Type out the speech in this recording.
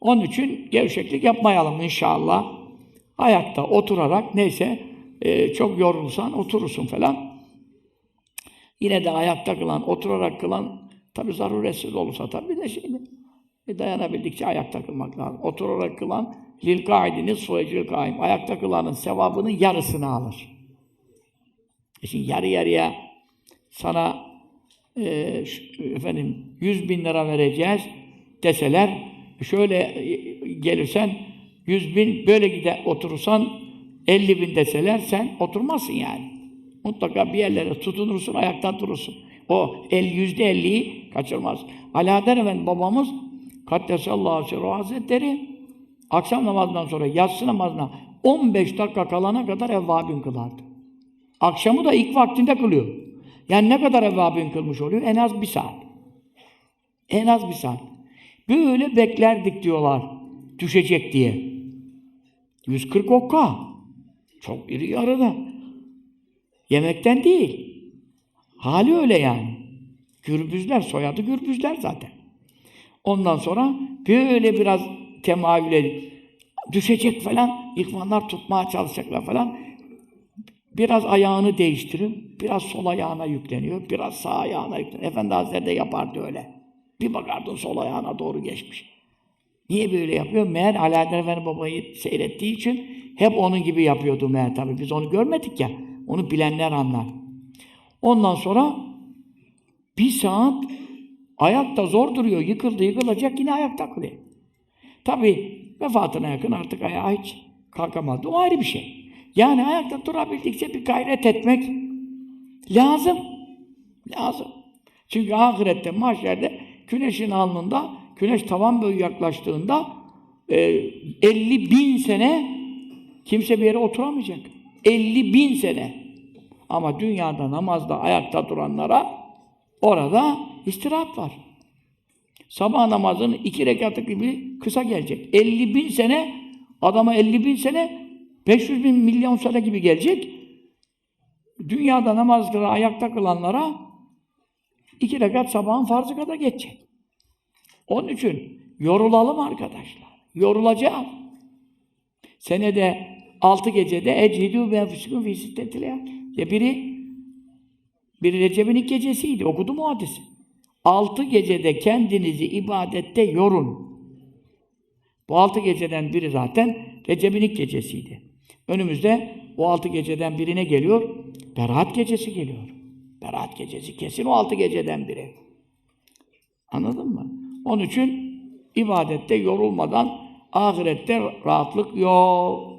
Onun için gevşeklik yapmayalım inşallah. Ayakta oturarak neyse e, çok yorulsan oturursun falan. Yine de ayakta kılan, oturarak kılan tabi zaruretsiz olursa tabi de şeydi. E, dayanabildikçe ayakta kılmak lazım. Oturarak kılan lil kaidiniz suecil kaim. Ayakta kılanın sevabının yarısını alır. E şimdi yarı yarıya sana e, efendim 100 bin lira vereceğiz deseler şöyle e, gelirsen 100 bin böyle gide oturursan 50 bin deseler sen oturmazsın yani. Mutlaka bir yerlere tutunursun, ayakta durursun. O el yüzde elliyi kaçırmaz. Alaeddin Efendi babamız Kaddesallahu Sirruhu Hazretleri akşam namazından sonra yatsı namazına 15 dakika kalana kadar evvabin kılardı. Akşamı da ilk vaktinde kılıyor. Yani ne kadar evvabin kılmış oluyor? En az bir saat. En az bir saat. Böyle beklerdik diyorlar. Düşecek diye. 140 okka. Çok iri yarıda. Yemekten değil. Hali öyle yani. Gürbüzler, soyadı gürbüzler zaten. Ondan sonra böyle biraz temayül edip düşecek falan, ilkmanlar tutmaya çalışacaklar falan. Biraz ayağını değiştirip, biraz sol ayağına yükleniyor, biraz sağ ayağına yükleniyor. Efendi Hazretleri de yapardı öyle. Bir bakardın sol ayağına doğru geçmiş. Niye böyle yapıyor? Meğer Alaaddin Efendi babayı seyrettiği için hep onun gibi yapıyordu meğer tabii. Biz onu görmedik ya. Onu bilenler anlar. Ondan sonra bir saat ayakta zor duruyor. Yıkıldı yıkılacak yine ayakta kılıyor. Tabii vefatına yakın artık ayağa hiç kalkamadı. O ayrı bir şey. Yani ayakta durabildikçe bir gayret etmek lazım. Lazım. Çünkü ahirette, mahşerde güneşin alnında, güneş tavan boyu yaklaştığında e, 50 bin sene kimse bir yere oturamayacak. 50 bin sene. Ama dünyada namazda ayakta duranlara orada istirahat var. Sabah namazının iki rekatı gibi kısa gelecek. 50 bin sene, adama 50 bin sene, 500 bin milyon sene gibi gelecek. Dünyada namaz kılan, ayakta kılanlara iki rekat sabahın farzı kadar geçecek. Onun için yorulalım arkadaşlar. Yorulacağız. Senede altı gecede ecidü füsükün fi siddetile. Ya biri biri Recep'in ilk gecesiydi. Okudum o hadisi. Altı gecede kendinizi ibadette yorun. Bu altı geceden biri zaten Recep'in ilk gecesiydi. Önümüzde o altı geceden birine geliyor. Berat gecesi geliyor. Berat gecesi kesin o altı geceden biri. Anladın mı? Onun için ibadette yorulmadan ahirette rahatlık yok.